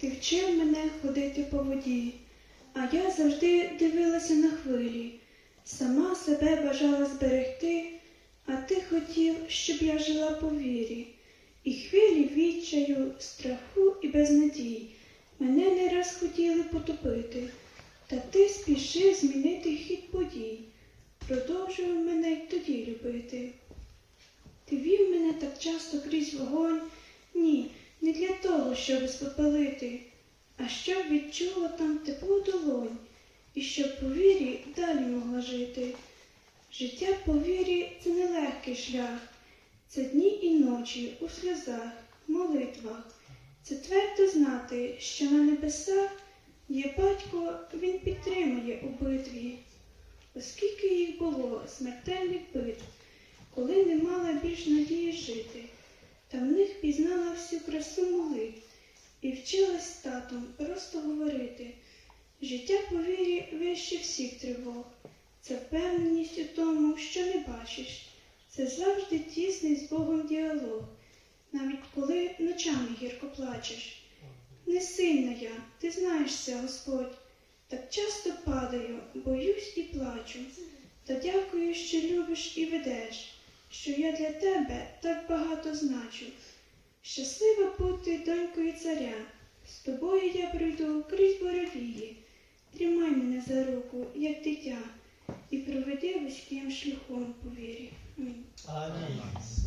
Ти вчив мене ходити по воді, а я завжди дивилася на хвилі, сама себе бажала зберегти, а ти хотів, щоб я жила по вірі. І хвилі відчаю, страху і безнадій мене не раз хотіли потопити, та ти спішив змінити хід подій, продовжував мене й тоді любити. Ти вів мене так часто крізь вогонь, ні, не для того, щоб спопелити, а щоб відчула там тепло долонь, і щоб по вірі далі могла жити. Життя по вірі це нелегкий шлях, це дні і ночі у сльозах, молитвах. Це твердо знати, що на небесах є батько, він підтримує у битві. Оскільки їх було смертельних битв, коли не мала більш надії жити, та в них пізнала всю красу молитв і вчилась татом просто говорити. Життя по вірі вище всіх тривог, це впевненість у тому, що не бачиш, це завжди тісний з Богом діалог, навіть коли ночами гірко плачеш. Не сильна я, ти знаєш це, Господь, так часто падаю, боюсь і плачу. Та дякую, що любиш і ведеш, що я для тебе так багато значу. Щаслива бути донькою царя, з тобою я пройду крізь боровії. Тримай мене за руку, як дитя, і проведи вузьким шляхом по вірі. Амінь.